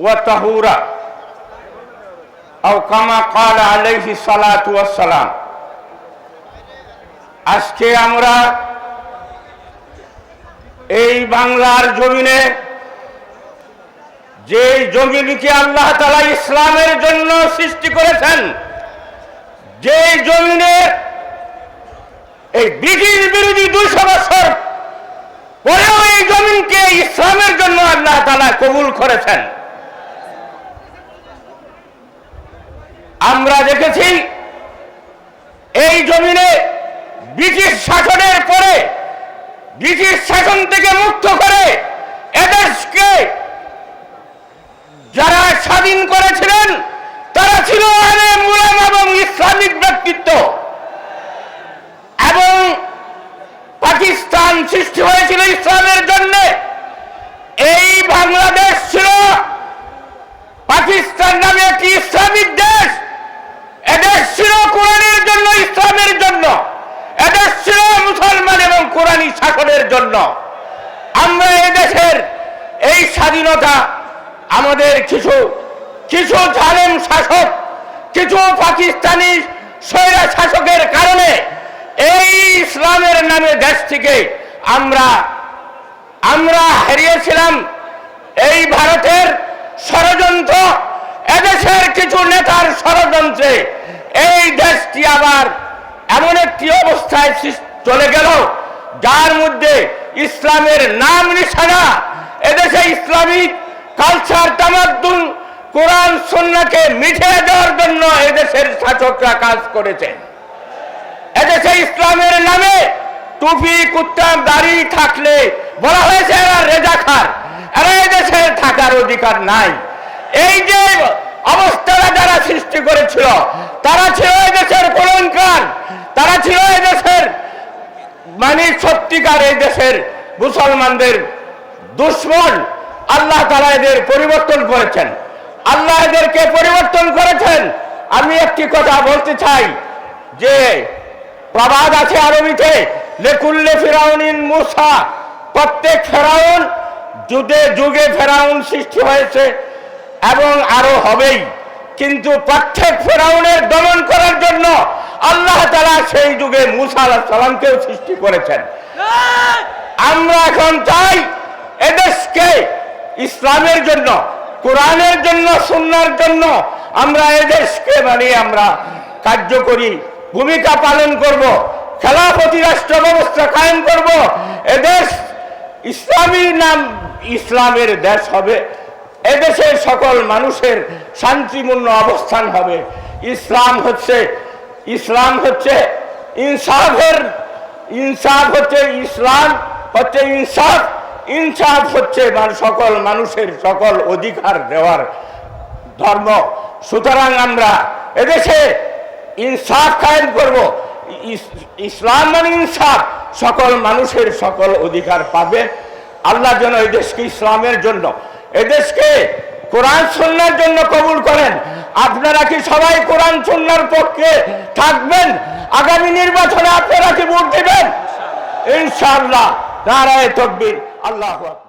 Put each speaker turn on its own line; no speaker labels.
وطهورا أو كما قال عليه الصلاة والسلام আজকে আমরা এই বাংলার জমিনে যে জমিনকে আল্লাহ তালা ইসলামের জন্য সৃষ্টি করেছেন যে জমিনে এই ব্রিটিশ বিরোধী দুইশো বছর পরেও এই জমিনকে ইসলামের জন্য আল্লাহ কবুল করেছেন। আমরা দেখেছি এই জমিনে ব্রিটিশ শাসনের পরে, ব্রিটিশ শাসন থেকে মুক্ত করে এদেশকে যারা স্বাধীন করেছিলেন, তারা ছিল এবং ইসলামিক ব্যক্তিত্ব এবং পাকিস্তান সৃষ্টি হয়েছিল ইসলামের জন্য। এই বাংলাদেশ ছিল পাকিস্তান নামে একটি ইসলামিক দেশ। এদেশ ছিল কোরআনের জন্য, ইসলামের জন্য। এদেশ ছিল মুসলমান এবং কোরআনী শাসনের জন্য। আমরা এদেশের এই স্বাধীনতা আমাদের কিছু কিছু জালেম শাসক, কিছু পাকিস্তানি স্বৈরা শাসকের কারণে এই ইসলামের নামে দেশ থেকে আমরা আমরা হারিয়েছিলাম এই ভারতের ষড়যন্ত্র, এদেশের কিছু নেতার ষড়যন্ত্রে। এই দেশটি আবার এমন একটি অবস্থায় চলে গেল, যার মধ্যে ইসলামের নাম নিশানা। এদেশে ইসলামিক কালচার তামাদ্দুন, কোরআন সন্নাকে মিটিয়ে দেওয়ার জন্য এদেশের শাসকরা কাজ করেছে। এদেশে ইসলামের নামে টুপি কুত্তার দাড়ি থাকলে বলা হয়েছে এরা রেজাখার এরা এদেশে থাকার অধিকার নাই। এই যে অবস্থাটা যারা সৃষ্টি করেছিল, তারা ছিল এদেশের কলঙ্কার। তারা ছিল এদেশের মানে সত্যিকার এই দেশের মুসলমানদের দুশ্মন। আল্লাহ তারা এদের পরিবর্তন করেছেন। আল্লাহ এদেরকে পরিবর্তন করেছেন। আমি একটি কথা বলতে চাই যে প্রবাদ আছে আরবিতে লেকুল্লে ফেরাউনিন মুসা। প্রত্যেক ফেরাউন যুগে যুগে ফেরাউন সৃষ্টি হয়েছে এবং আরও হবেই। কিন্তু প্রত্যেক ফেরাউনের দমন করার জন্য আল্লাহ তালা সেই যুগে মুসা আলাহ সালামকেও সৃষ্টি করেছেন। আমরা এখন চাই এদেশকে ইসলামের জন্য, কোরআনের জন্য, সুন্নার জন্য আমরা এদেশকে মানে আমরা কার্যকরী ভূমিকা পালন করব। খেলাপতি রাষ্ট্র ব্যবস্থা কায়েম করব। এদেশ ইসলামী নাম ইসলামের দেশ হবে। এদেশের সকল মানুষের শান্তিপূর্ণ অবস্থান হবে। ইসলাম হচ্ছে ইসলাম হচ্ছে ইনসাফের, ইনসাফ হচ্ছে ইসলাম, হচ্ছে ইনসাফ ইনসাফ হচ্ছে সকল মানুষের সকল অধিকার দেওয়ার ধর্ম। সুতরাং আমরা এদেশে ইনসাফ কায়েম করব। ইসলাম মানে ইনসাফ। সকল মানুষের সকল অধিকার পাবে। আল্লাহ যেন এই দেশকে ইসলামের জন্য এদেশকে কোরআন সন্ন্যার জন্য কবুল করেন। আপনারা কি সবাই কোরআন সন্ন্যার পক্ষে থাকবেন? আগামী নির্বাচনে আপনারা কি ভোট দেবেন? ইনশাআল্লাহ। নারায় তকবির। আল্লাহ